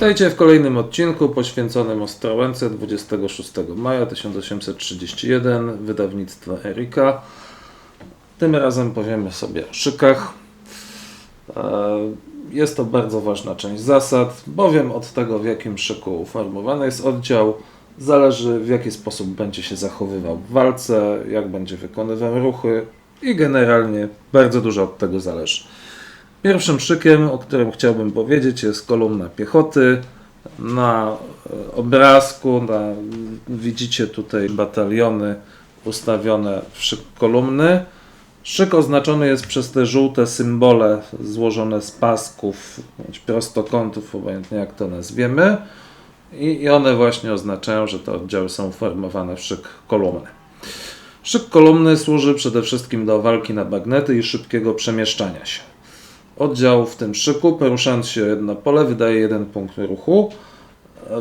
Witajcie w kolejnym odcinku poświęconym Ostrołęce 26 maja 1831 wydawnictwa Erika. Tym razem powiemy sobie o szykach. E, Jest to bardzo ważna część zasad, bowiem od tego w jakim szyku uformowany jest oddział zależy w jaki sposób będzie się zachowywał w walce, jak będzie wykonywał ruchy i generalnie bardzo dużo od tego zależy. Pierwszym szykiem, o którym chciałbym powiedzieć, jest kolumna piechoty. Na e, obrazku na, widzicie tutaj bataliony ustawione w szyk kolumny. Szyk oznaczony jest przez te żółte symbole złożone z pasków, bądź prostokątów, obojętnie jak to nazwiemy. I, I one właśnie oznaczają, że te oddziały są uformowane w szyk kolumny. Szyk kolumny służy przede wszystkim do walki na bagnety i szybkiego przemieszczania się. Oddział w tym szyku, poruszając się jedno pole, wydaje jeden punkt ruchu.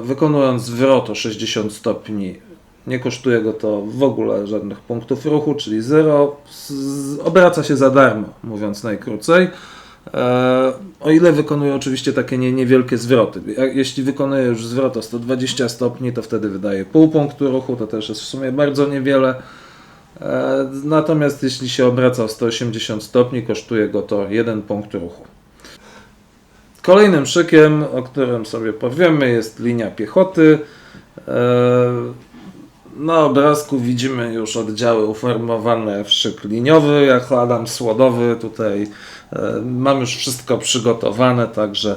Wykonując zwrot o 60 stopni, nie kosztuje go to w ogóle żadnych punktów ruchu, czyli zero. Obraca się za darmo, mówiąc najkrócej. E, O ile wykonuje oczywiście takie nie, niewielkie zwroty. Jeśli wykonuje już zwrot o 120 stopni, to wtedy wydaje pół punktu ruchu, to też jest w sumie bardzo niewiele. E, Natomiast jeśli się obraca o 180 stopni, kosztuje go to jeden punkt ruchu. Kolejnym szykiem, o którym sobie powiemy, jest linia piechoty. E, Na obrazku widzimy już oddziały uformowane w szyk liniowy, jak Adam Słodowy. Tutaj e, mam już wszystko przygotowane, także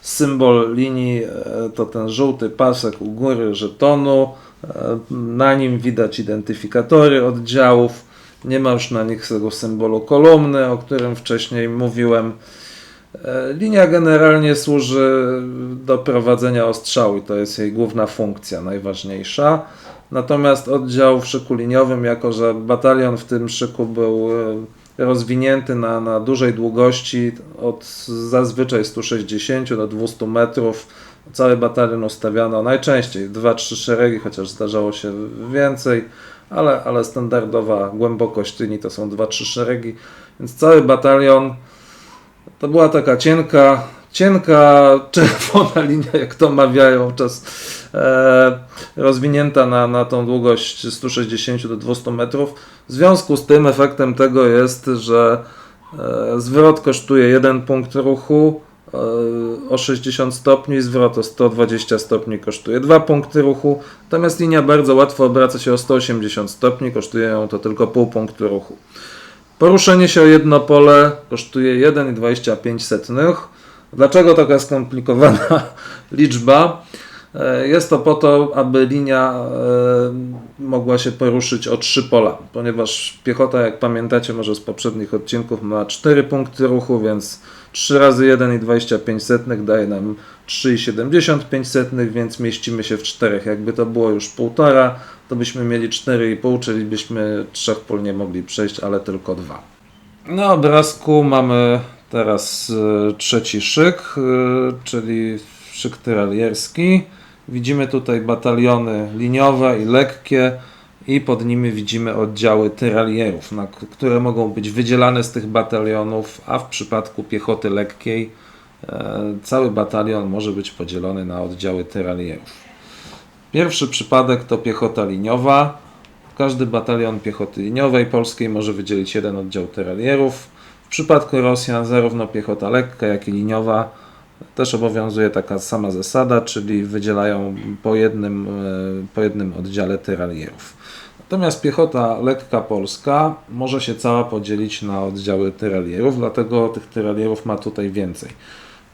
symbol linii to ten żółty pasek u góry żetonu. Na nim widać identyfikatory oddziałów. Nie ma już na nich tego symbolu kolumny, o którym wcześniej mówiłem. E, Linia generalnie służy do prowadzenia ostrzału i to jest jej główna funkcja, najważniejsza. Natomiast oddział w szyku liniowym, jako że batalion w tym szyku był e, rozwinięty na, na dużej długości, od zazwyczaj 160 do 200 metrów, cały batalion ustawiano najczęściej 2-3 szeregi, chociaż zdarzało się więcej, ale, ale standardowa głębokość linii to są 2-3 szeregi, więc cały batalion to była taka cienka, cienka czerwona linia, jak to mawiają, czas e, rozwinięta na, na tą długość 160 do 200 metrów. W związku z tym efektem tego jest, że e, zwrot kosztuje jeden punkt ruchu o 60 stopni, zwrot o 120 stopni kosztuje 2 punkty ruchu, natomiast linia bardzo łatwo obraca się o 180 stopni, kosztuje ją to tylko pół punktu ruchu. Poruszenie się o jedno pole kosztuje 1,25. Dlaczego taka skomplikowana liczba? E, Jest to po to, aby linia e, mogła się poruszyć o trzy pola, ponieważ piechota, jak pamiętacie może z poprzednich odcinków, ma 4 punkty ruchu, więc 3 razy 1,25 daje nam 3,75, więc mieścimy się w czterech. Jakby to było już półtora, to byśmy mieli 4,5, czyli byśmy trzech pól nie mogli przejść, ale tylko dwa. Na obrazku mamy teraz e, trzeci szyk, czyli szyk tyralierski. Widzimy tutaj bataliony liniowe i lekkie i pod nimi widzimy oddziały tyralierów, które mogą być wydzielane z tych batalionów, a w przypadku piechoty lekkiej e, cały batalion może być podzielony na oddziały tyralierów. Pierwszy przypadek to piechota liniowa. Każdy batalion piechoty liniowej polskiej może wydzielić jeden oddział tyralierów. W przypadku Rosjan zarówno piechota lekka, jak i liniowa też obowiązuje taka sama zasada, czyli wydzielają po jednym, e, po jednym oddziale tyralierów. Natomiast piechota lekka polska może się cała podzielić na oddziały tyralierów, dlatego tych tyralierów ma tutaj więcej.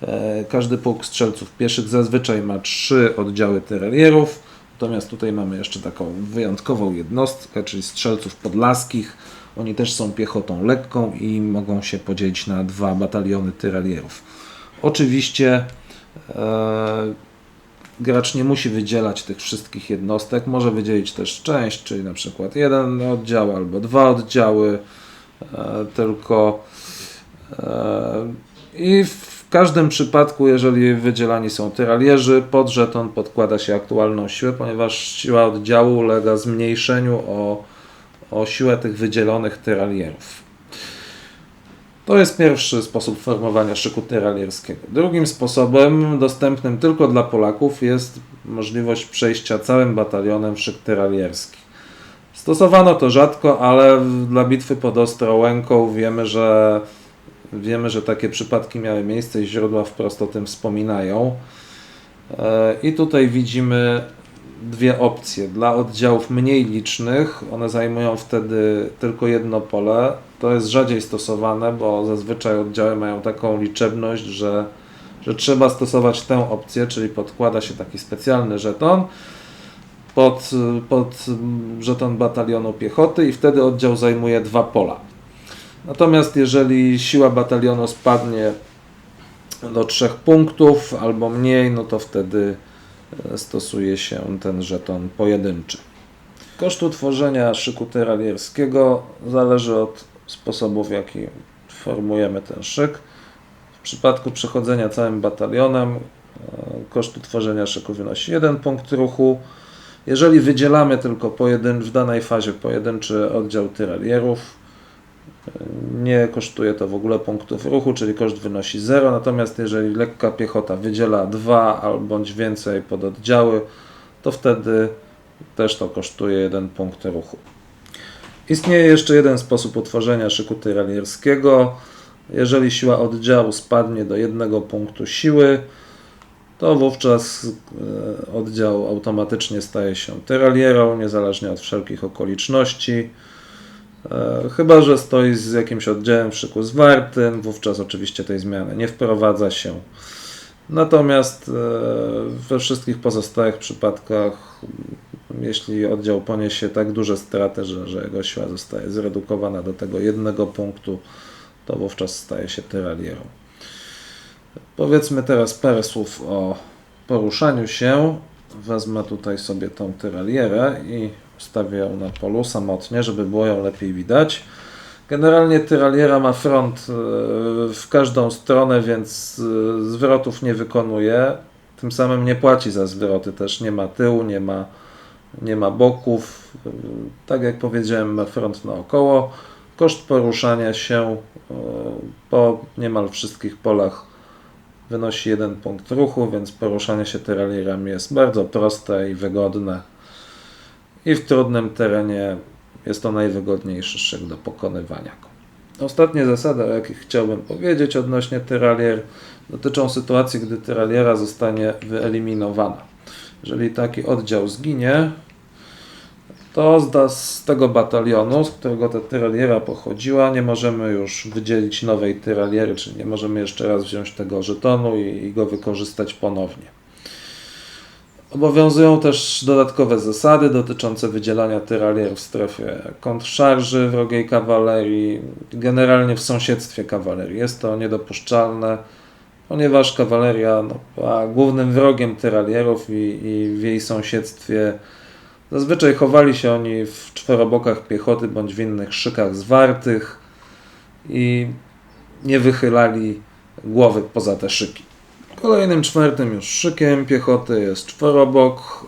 E, Każdy pułk strzelców pieszych zazwyczaj ma trzy oddziały tyralierów, natomiast tutaj mamy jeszcze taką wyjątkową jednostkę, czyli strzelców podlaskich. Oni też są piechotą lekką i mogą się podzielić na dwa bataliony tyralierów. Oczywiście e, gracz nie musi wydzielać tych wszystkich jednostek, może wydzielić też część, czyli na przykład jeden oddział albo dwa oddziały, e, tylko e, i w każdym przypadku, jeżeli wydzielani są tyralierzy, pod żeton podkłada się aktualną siłę, ponieważ siła oddziału ulega zmniejszeniu o, o siłę tych wydzielonych tyralierów. To jest pierwszy sposób formowania szyku tyralierskiego. Drugim sposobem, dostępnym tylko dla Polaków, jest możliwość przejścia całym batalionem w szyk tyralierski. Stosowano to rzadko, ale dla bitwy pod Ostrołęką wiemy, że wiemy, że takie przypadki miały miejsce i źródła wprost o tym wspominają. E, I tutaj widzimy dwie opcje. Dla oddziałów mniej licznych, one zajmują wtedy tylko jedno pole. To jest rzadziej stosowane, bo zazwyczaj oddziały mają taką liczebność, że, że trzeba stosować tę opcję, czyli podkłada się taki specjalny żeton pod, pod żeton batalionu piechoty i wtedy oddział zajmuje dwa pola. Natomiast jeżeli siła batalionu spadnie do trzech punktów albo mniej, no to wtedy e, stosuje się ten żeton pojedynczy. Koszt utworzenia szyku tyralierskiego zależy od sposobu, w jaki formujemy ten szyk. W przypadku przechodzenia całym batalionem e, koszt utworzenia szyku wynosi 1 punkt ruchu. Jeżeli wydzielamy tylko pojedyn- w danej fazie pojedynczy oddział tyralierów, nie kosztuje to w ogóle punktów ruchu, czyli koszt wynosi 0. Natomiast jeżeli lekka piechota wydziela 2 albo więcej pododdziały, to wtedy też to kosztuje 1 punkt ruchu. Istnieje jeszcze jeden sposób utworzenia szyku tyralierskiego. Jeżeli siła oddziału spadnie do jednego punktu siły, to wówczas e, oddział automatycznie staje się tyralierą, niezależnie od wszelkich okoliczności. E, Chyba, że stoi z jakimś oddziałem w szyku zwartym, wówczas oczywiście tej zmiany nie wprowadza się. Natomiast e, we wszystkich pozostałych przypadkach, jeśli oddział poniesie tak duże straty, że, że jego siła zostaje zredukowana do tego jednego punktu, to wówczas staje się tyralierą. Powiedzmy teraz parę słów o poruszaniu się. Wezmę tutaj sobie tą tyralierę i ustawię ją na polu samotnie, żeby było ją lepiej widać. Generalnie tyraliera ma front e, w każdą stronę, więc e, zwrotów nie wykonuje. Tym samym nie płaci za zwroty, też nie ma tyłu, nie ma, nie ma boków. Tak jak powiedziałem, ma front naokoło. Koszt poruszania się e, po niemal wszystkich polach wynosi jeden punkt ruchu, więc poruszanie się tyralierami jest bardzo proste i wygodne. I w trudnym terenie jest to najwygodniejszy szyk do pokonywania go. Ostatnie zasady, o jakich chciałbym powiedzieć odnośnie tyralier, dotyczą sytuacji, gdy tyraliera zostanie wyeliminowana. Jeżeli taki oddział zginie, to z, tego batalionu, z którego ta tyraliera pochodziła, nie możemy już wydzielić nowej tyraliery, czyli nie możemy jeszcze raz wziąć tego żetonu i, i go wykorzystać ponownie. Obowiązują też dodatkowe zasady dotyczące wydzielania tyralier w strefie kontrszarży wrogiej kawalerii, generalnie w sąsiedztwie kawalerii. Jest to niedopuszczalne, ponieważ kawaleria no, była głównym wrogiem tyralierów i, i w jej sąsiedztwie zazwyczaj chowali się oni w czworobokach piechoty bądź w innych szykach zwartych i nie wychylali głowy poza te szyki. Kolejnym czwartym już szykiem piechoty jest czworobok.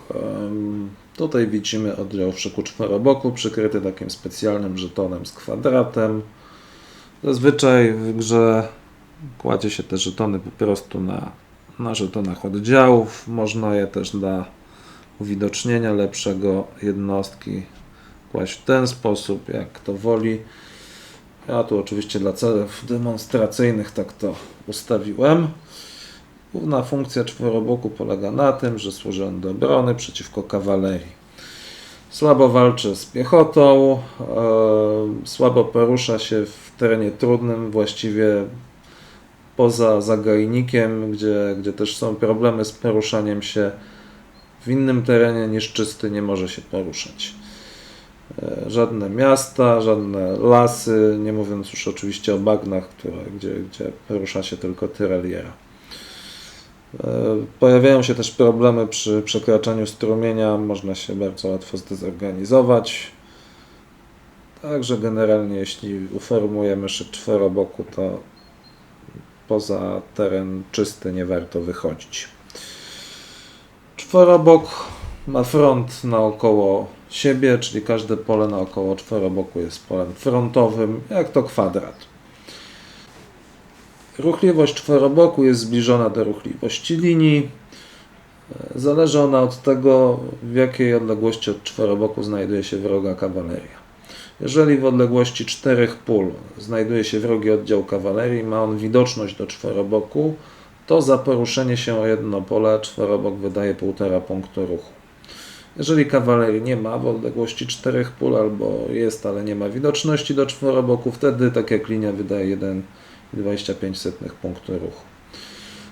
Tutaj widzimy oddział w szyku czworoboku przykryty takim specjalnym żetonem z kwadratem. Zazwyczaj w grze kładzie się te żetony po prostu na, na żetonach oddziałów. Można je też dla uwidocznienia lepszego jednostki kłaść w ten sposób, jak kto woli. Ja tu oczywiście dla celów demonstracyjnych tak to ustawiłem. Główna funkcja czworoboku polega na tym, że służy on do obrony przeciwko kawalerii. Słabo walczy z piechotą, e, słabo porusza się w terenie trudnym, właściwie poza zagajnikiem, gdzie, gdzie też są problemy z poruszaniem się. W innym terenie niż czysty nie może się poruszać. E, Żadne miasta, żadne lasy, nie mówiąc już oczywiście o bagnach, które, gdzie, gdzie porusza się tylko tyraliera. E, Pojawiają się też problemy przy przekraczaniu strumienia, można się bardzo łatwo zdezorganizować. Także generalnie jeśli uformujemy szyk czworoboku, to poza teren czysty nie warto wychodzić. Czworobok ma front naokoło siebie, czyli każde pole naokoło czworoboku jest polem frontowym, jak to kwadrat. Ruchliwość czworoboku jest zbliżona do ruchliwości linii. Zależy ona od tego, w jakiej odległości od czworoboku znajduje się wroga kawaleria. Jeżeli w odległości czterech pól znajduje się wrogi oddział kawalerii, ma on widoczność do czworoboku, to za poruszenie się o jedno pole czworobok wydaje 1,5 punktu ruchu. Jeżeli kawalerii nie ma w odległości czterech pól, albo jest, ale nie ma widoczności do czworoboku, wtedy tak jak linia wydaje 1,25 punktu ruchu.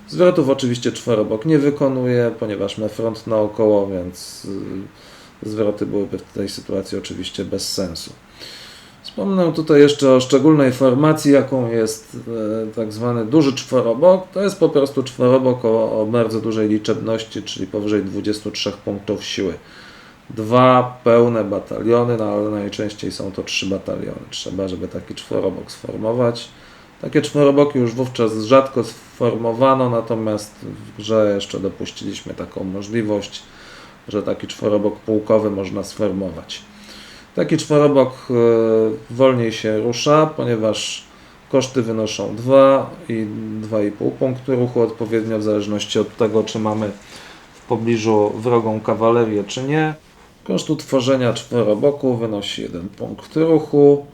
Zwrotów oczywiście czworobok nie wykonuje, ponieważ ma front naokoło, więc y, zwroty byłyby w tej sytuacji oczywiście bez sensu. Wspomnę tutaj jeszcze o szczególnej formacji, jaką jest e, tak zwany duży czworobok. To jest po prostu czworobok o, o bardzo dużej liczebności, czyli powyżej 23 punktów siły. Dwa pełne bataliony, no ale najczęściej są to trzy bataliony. Trzeba, żeby taki czworobok sformować. Takie czworoboki już wówczas rzadko sformowano, natomiast w grze jeszcze dopuściliśmy taką możliwość, że taki czworobok pułkowy można sformować. Taki czworobok e, wolniej się rusza, ponieważ koszty wynoszą 2 i 2,5 punktu ruchu odpowiednio w zależności od tego, czy mamy w pobliżu wrogą kawalerię, czy nie. Koszt utworzenia czworoboku wynosi 1 punkt ruchu.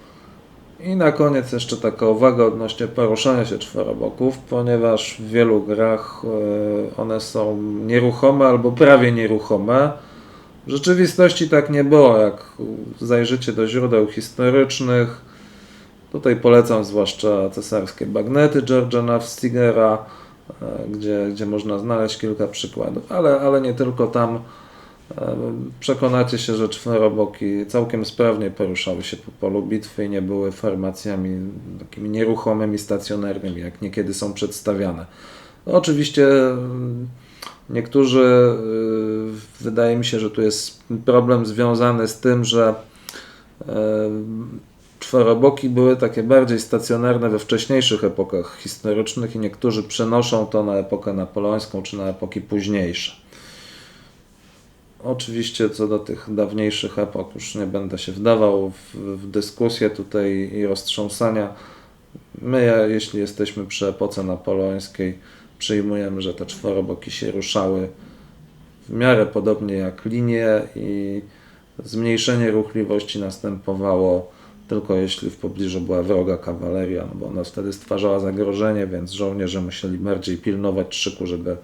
I na koniec jeszcze taka uwaga odnośnie poruszania się czworoboków, ponieważ w wielu grach e, one są nieruchome albo prawie nieruchome. W rzeczywistości tak nie było, jak zajrzycie do źródeł historycznych. Tutaj polecam zwłaszcza cesarskie bagnety George'a Nafstigera, e, gdzie, gdzie można znaleźć kilka przykładów, ale, ale nie tylko tam. E, Przekonacie się, że czworoboki całkiem sprawnie poruszały się po polu bitwy i nie były formacjami takimi nieruchomymi, stacjonarnymi, jak niekiedy są przedstawiane. No, oczywiście niektórzy, y, wydaje mi się, że tu jest problem związany z tym, że e, czworoboki były takie bardziej stacjonarne we wcześniejszych epokach historycznych i niektórzy przenoszą to na epokę napoleońską czy na epoki późniejsze. Oczywiście co do tych dawniejszych epok już nie będę się wdawał w, w dyskusję tutaj i roztrząsania. My, jeśli jesteśmy przy epoce napoleońskiej, przyjmujemy, że te czworoboki się ruszały w miarę podobnie jak linie i zmniejszenie ruchliwości następowało tylko jeśli w pobliżu była wroga kawaleria, no bo ona wtedy stwarzała zagrożenie, więc żołnierze musieli bardziej pilnować szyku, żeby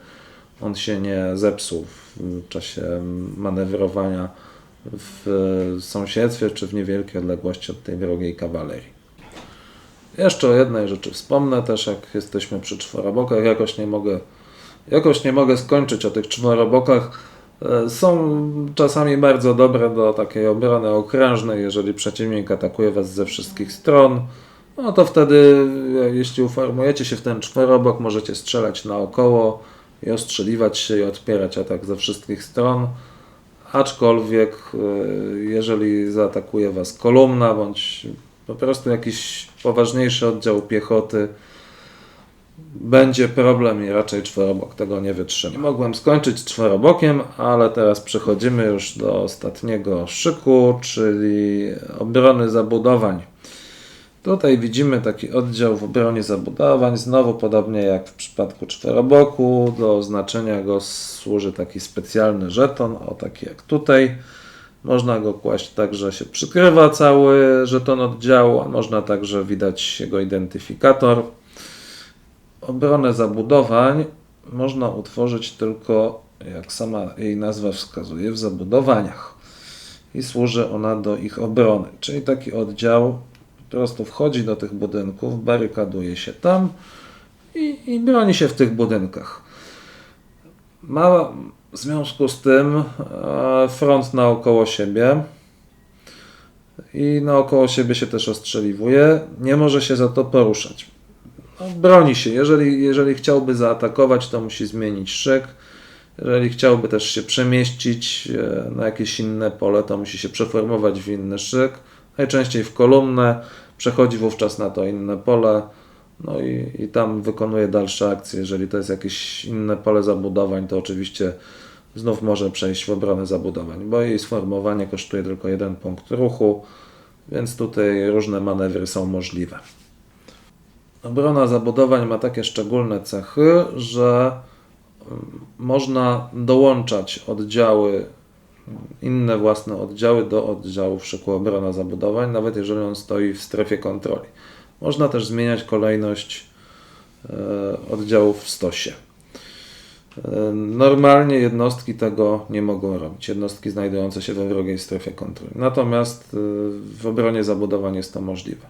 on się nie zepsuł w czasie manewrowania w sąsiedztwie czy w niewielkiej odległości od tej wrogiej kawalerii. Jeszcze o jednej rzeczy wspomnę też, jak jesteśmy przy czworobokach, jakoś nie mogę, jakoś nie mogę skończyć o tych czworobokach. E, Są czasami bardzo dobre do takiej obrony okrężnej, jeżeli przeciwnik atakuje Was ze wszystkich stron. No to wtedy, e, jeśli uformujecie się w ten czworobok, możecie strzelać naokoło i ostrzeliwać się i odpierać atak ze wszystkich stron. Aczkolwiek, e, jeżeli zaatakuje Was kolumna bądź po prostu jakiś poważniejszy oddział piechoty, będzie problem i raczej czworobok tego nie wytrzyma. Mogłem skończyć czworobokiem, ale teraz przechodzimy już do ostatniego szyku, czyli obrony zabudowań. Tutaj widzimy taki oddział w obronie zabudowań. Znowu podobnie jak w przypadku czworoboku, do oznaczenia go służy taki specjalny żeton, o taki jak tutaj. Można go kłaść tak, że się przykrywa cały żeton oddziału, a można także widać jego identyfikator. Obronę zabudowań można utworzyć tylko, jak sama jej nazwa wskazuje, w zabudowaniach. I służy ona do ich obrony. Czyli taki oddział po prostu wchodzi do tych budynków, barykaduje się tam i, i broni się w tych budynkach. Ma w związku z tym e, front naokoło siebie i naokoło siebie się też ostrzeliwuje. Nie może się za to poruszać. No, broni się. Jeżeli, jeżeli chciałby zaatakować, to musi zmienić szyk. Jeżeli chciałby też się przemieścić e, na jakieś inne pole, to musi się przeformować w inny szyk. Najczęściej w kolumnę. Przechodzi wówczas na to inne pole. No i, i tam wykonuje dalsze akcje. Jeżeli to jest jakieś inne pole zabudowań, to oczywiście znów może przejść w obronę zabudowań, bo jej sformowanie kosztuje tylko jeden punkt ruchu, więc tutaj różne manewry są możliwe. Obrona zabudowań ma takie szczególne cechy, że mm, można dołączać oddziały, mm, inne własne oddziały do oddziału w szyku obrona zabudowań, nawet jeżeli on stoi w strefie kontroli. Można też zmieniać kolejność e, oddziałów w stosie. Normalnie jednostki tego nie mogą robić, jednostki znajdujące się we wrogiej strefie kontroli. Natomiast e, w obronie zabudowań jest to możliwe.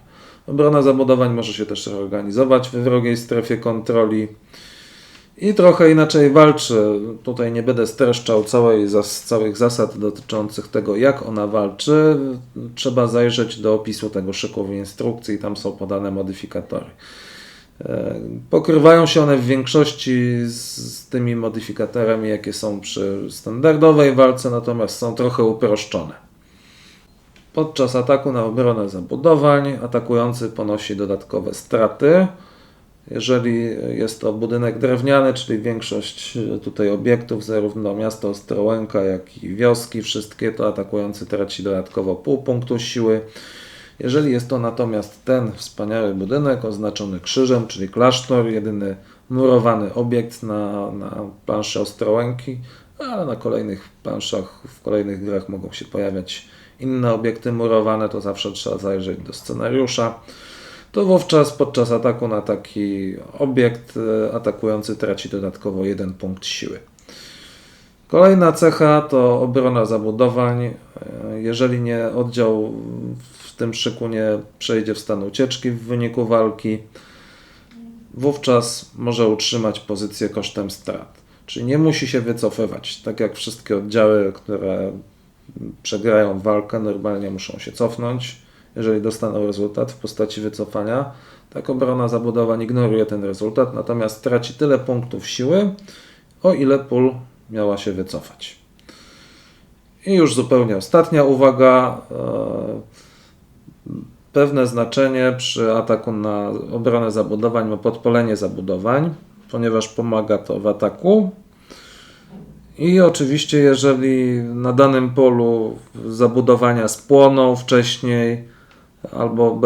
Obrona zabudowań może się też reorganizować we wrogiej strefie kontroli i trochę inaczej walczy. Tutaj nie będę streszczał całej, zas, całych zasad dotyczących tego, jak ona walczy. Trzeba zajrzeć do opisu tego szyku w instrukcji, tam są podane modyfikatory. E, Pokrywają się one w większości z, tymi modyfikatorami, jakie są przy standardowej walce, natomiast są trochę uproszczone. Podczas ataku na obronę zabudowań atakujący ponosi dodatkowe straty. Jeżeli jest to budynek drewniany, czyli większość tutaj obiektów, zarówno miasto Ostrołęka, jak i wioski, wszystkie, to atakujący traci dodatkowo pół punktu siły. Jeżeli jest to natomiast ten wspaniały budynek oznaczony krzyżem, czyli klasztor, jedyny murowany obiekt na, na planszy Ostrołęki, ale na kolejnych planszach, w kolejnych grach mogą się pojawiać inne obiekty murowane, to zawsze trzeba zajrzeć do scenariusza. To wówczas podczas ataku na taki obiekt e, atakujący traci dodatkowo jeden punkt siły. Kolejna cecha to obrona zabudowań. E, Jeżeli nie oddział tym szyku nie przejdzie w stan ucieczki w wyniku walki, wówczas może utrzymać pozycję kosztem strat. Czyli nie musi się wycofywać. Tak jak wszystkie oddziały, które przegrają walkę, normalnie muszą się cofnąć, jeżeli dostaną rezultat w postaci wycofania. Tak obrona zabudowań ignoruje ten rezultat, natomiast traci tyle punktów siły, o ile pól miała się wycofać. I już zupełnie ostatnia uwaga. e, Pewne znaczenie przy ataku na obronę zabudowań ma podpalenie zabudowań, ponieważ pomaga to w ataku. I oczywiście, jeżeli na danym polu zabudowania spłoną wcześniej, albo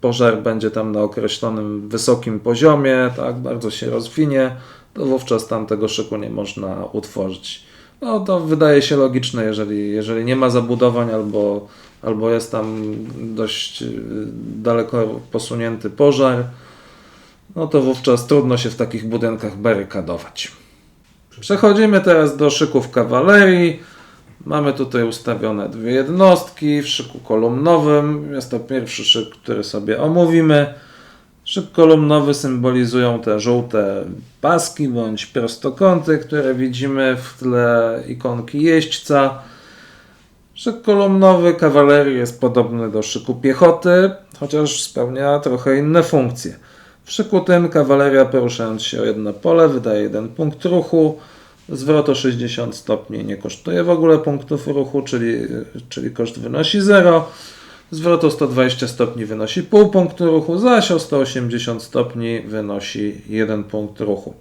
pożar będzie tam na określonym wysokim poziomie, tak, bardzo się rozwinie, to wówczas tam tego szyku nie można utworzyć. No to wydaje się logiczne, jeżeli, jeżeli nie ma zabudowań albo, albo jest tam dość y, daleko posunięty pożar, no to wówczas trudno się w takich budynkach barykadować. Przechodzimy teraz do szyków kawalerii. Mamy tutaj ustawione dwie jednostki w szyku kolumnowym. Jest to pierwszy szyk, który sobie omówimy. Szyk kolumnowy symbolizują te żółte paski bądź prostokąty, które widzimy w tle ikonki jeźdźca. Szyk kolumnowy kawalerii jest podobny do szyku piechoty, chociaż spełnia trochę inne funkcje. W szyku tym kawaleria poruszając się o jedno pole wydaje jeden punkt ruchu. Zwrot o 60 stopni nie kosztuje w ogóle punktów ruchu, czyli, czyli koszt wynosi 0. Zwrot o 120 stopni wynosi pół punktu ruchu, zaś o 180 stopni wynosi 1 punkt ruchu.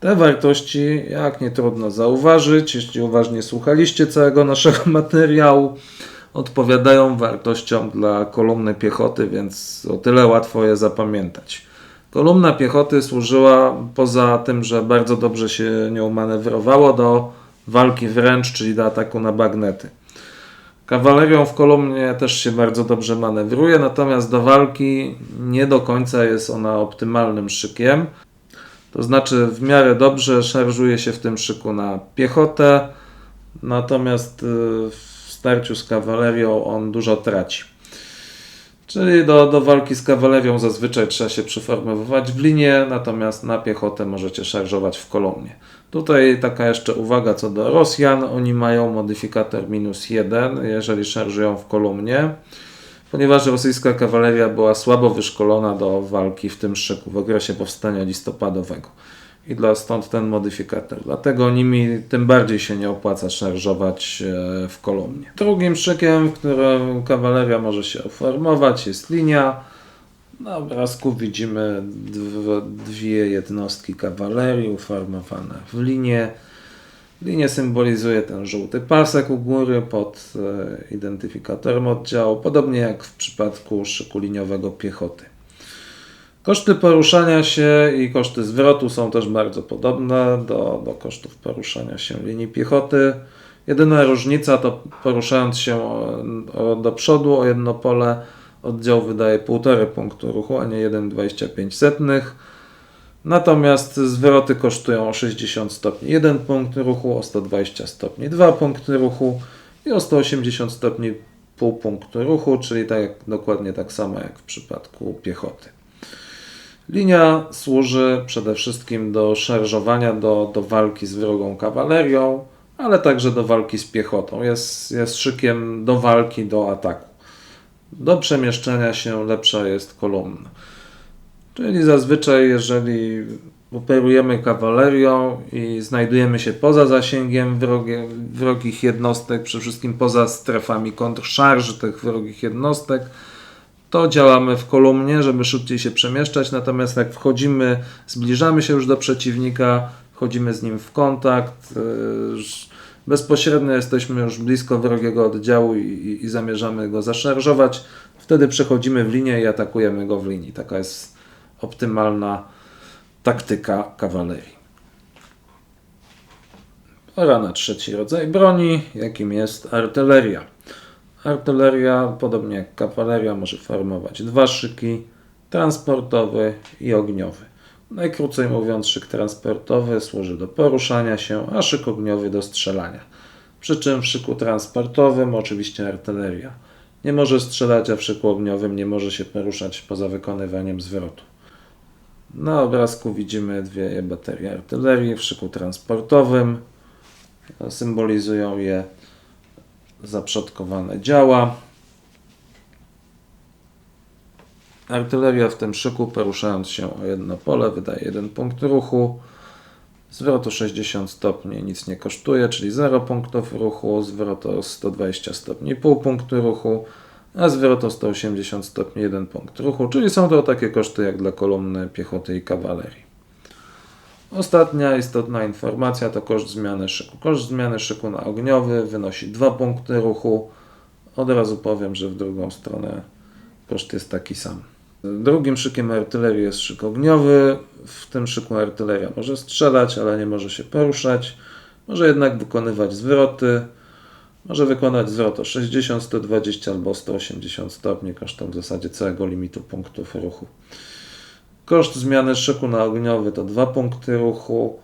Te wartości, jak nie trudno zauważyć, jeśli uważnie słuchaliście całego naszego materiału, odpowiadają wartościom dla kolumny piechoty, więc o tyle łatwo je zapamiętać. Kolumna piechoty służyła poza tym, że bardzo dobrze się nią manewrowało do walki wręcz, czyli do ataku na bagnety. Kawalerią w kolumnie też się bardzo dobrze manewruje, natomiast do walki nie do końca jest ona optymalnym szykiem. To znaczy w miarę dobrze szarżuje się w tym szyku na piechotę, natomiast y, w starciu z kawalerią on dużo traci. Czyli do, do walki z kawalerią zazwyczaj trzeba się przyformowywać w linię, natomiast na piechotę możecie szarżować w kolumnie. Tutaj taka jeszcze uwaga co do Rosjan. Oni mają modyfikator minus 1, jeżeli szarżują w kolumnie, ponieważ rosyjska kawaleria była słabo wyszkolona do walki w tym szyku w okresie powstania listopadowego. I dla stąd ten modyfikator. Dlatego nimi tym bardziej się nie opłaca szarżować e, w kolumnie. Drugim szykiem, w którym kawaleria może się uformować, jest linia. Na obrazku widzimy dw- dwie jednostki kawalerii uformowane w linię. Linię symbolizuje ten żółty pasek u góry pod e, identyfikatorem oddziału, podobnie jak w przypadku szyku liniowego piechoty. Koszty poruszania się i koszty zwrotu są też bardzo podobne do, do kosztów poruszania się linii piechoty. Jedyna różnica to poruszając się o, o, do przodu o jedno pole oddział wydaje 1,5 punktu ruchu, a nie 1,25. Natomiast zwroty kosztują o 60 stopni 1 punkt ruchu, o 120 stopni 2 punkty ruchu i o 180 stopni pół punktu ruchu, czyli tak dokładnie tak samo jak w przypadku piechoty. Linia służy przede wszystkim do szarżowania, do, do walki z wrogą kawalerią, ale także do walki z piechotą. Jest, jest szykiem do walki, do ataku. Do przemieszczania się lepsza jest kolumna. Czyli zazwyczaj, jeżeli operujemy kawalerią i znajdujemy się poza zasięgiem wrogich jednostek, przede wszystkim poza strefami kontrszarży tych wrogich jednostek, to działamy w kolumnie, żeby szybciej się przemieszczać. Natomiast jak wchodzimy, zbliżamy się już do przeciwnika, wchodzimy z nim w kontakt, yy, bezpośrednio jesteśmy już blisko wrogiego oddziału i, i, i zamierzamy go zaszarżować, wtedy przechodzimy w linię i atakujemy go w linii. Taka jest optymalna taktyka kawalerii. Pora na trzeci rodzaj broni, jakim jest artyleria. Artyleria, podobnie jak kawaleria, może formować dwa szyki: transportowy i ogniowy. Najkrócej mówiąc, szyk transportowy służy do poruszania się, a szyk ogniowy do strzelania. Przy czym w szyku transportowym oczywiście artyleria nie może strzelać, a w szyku ogniowym nie może się poruszać poza wykonywaniem zwrotu. Na obrazku widzimy dwie baterie artylerii w szyku transportowym. Symbolizują je zaprzodkowane działa. Artyleria w tym szyku, poruszając się o jedno pole, wydaje jeden punkt ruchu. Zwrot o 60 stopni nic nie kosztuje, czyli 0 punktów ruchu. Zwrot o 120 stopni pół punktu ruchu, a zwrot o 180 stopni 1 punkt ruchu, czyli są to takie koszty jak dla kolumny piechoty i kawalerii. Ostatnia istotna informacja to koszt zmiany szyku. Koszt zmiany szyku na ogniowy wynosi 2 punkty ruchu. Od razu powiem, że w drugą stronę koszt jest taki sam. Drugim szykiem artylerii jest szyk ogniowy. W tym szyku artyleria może strzelać, ale nie może się poruszać. Może jednak wykonywać zwroty. Może wykonać zwrot o 60, 120 albo 180 stopni kosztem w zasadzie całego limitu punktów ruchu. Koszt zmiany szyku na ogniowy to 2 punkty ruchu.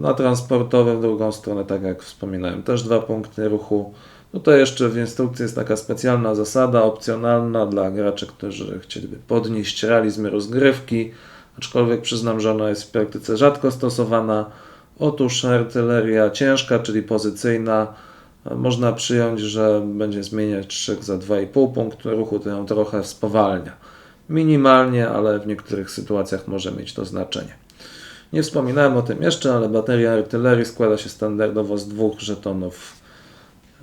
Na transportowy w drugą stronę, tak jak wspominałem, też 2 punkty ruchu. Tutaj jeszcze w instrukcji jest taka specjalna zasada, opcjonalna dla graczy, którzy chcieliby podnieść realizm rozgrywki, aczkolwiek przyznam, że ona jest w praktyce rzadko stosowana. Otóż artyleria ciężka, czyli pozycyjna, można przyjąć, że będzie zmieniać szyk za 2,5 punktu ruchu, to ją trochę spowalnia. Minimalnie, ale w niektórych sytuacjach może mieć to znaczenie. Nie wspominałem o tym jeszcze, ale bateria artylerii składa się standardowo z dwóch żetonów.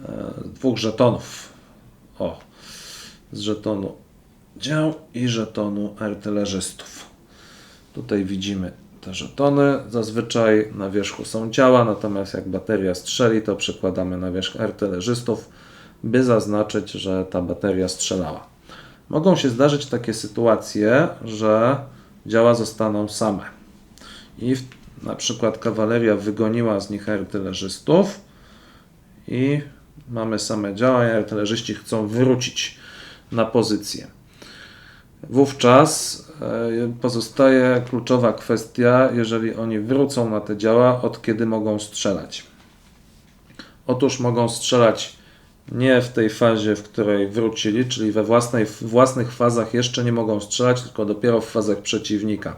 E, dwóch żetonów. O, z żetonu dział i żetonu artylerzystów. Tutaj widzimy te żetony. Zazwyczaj na wierzchu są działa, natomiast jak bateria strzeli, to przekładamy na wierzch artylerzystów, by zaznaczyć, że ta bateria strzelała. Mogą się zdarzyć takie sytuacje, że działa zostaną same. I na przykład kawaleria wygoniła z nich artylerzystów i mamy same działa i artylerzyści chcą wrócić na pozycję. Wówczas e, pozostaje kluczowa kwestia, jeżeli oni wrócą na te działa, od kiedy mogą strzelać. Otóż mogą strzelać nie w tej fazie, w której wrócili, czyli we własnej, własnych fazach jeszcze nie mogą strzelać, tylko dopiero w fazach przeciwnika.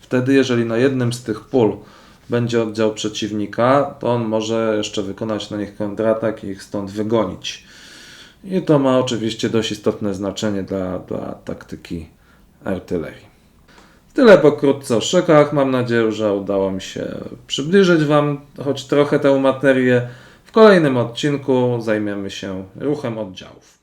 Wtedy, jeżeli na jednym z tych pól będzie oddział przeciwnika, to on może jeszcze wykonać na nich kontratak i ich stąd wygonić. I to ma oczywiście dość istotne znaczenie dla, dla taktyki artylerii. Tyle pokrótce o szykach. Mam nadzieję, że udało mi się przybliżyć Wam choć trochę tę materię. W kolejnym odcinku zajmiemy się ruchem oddziałów.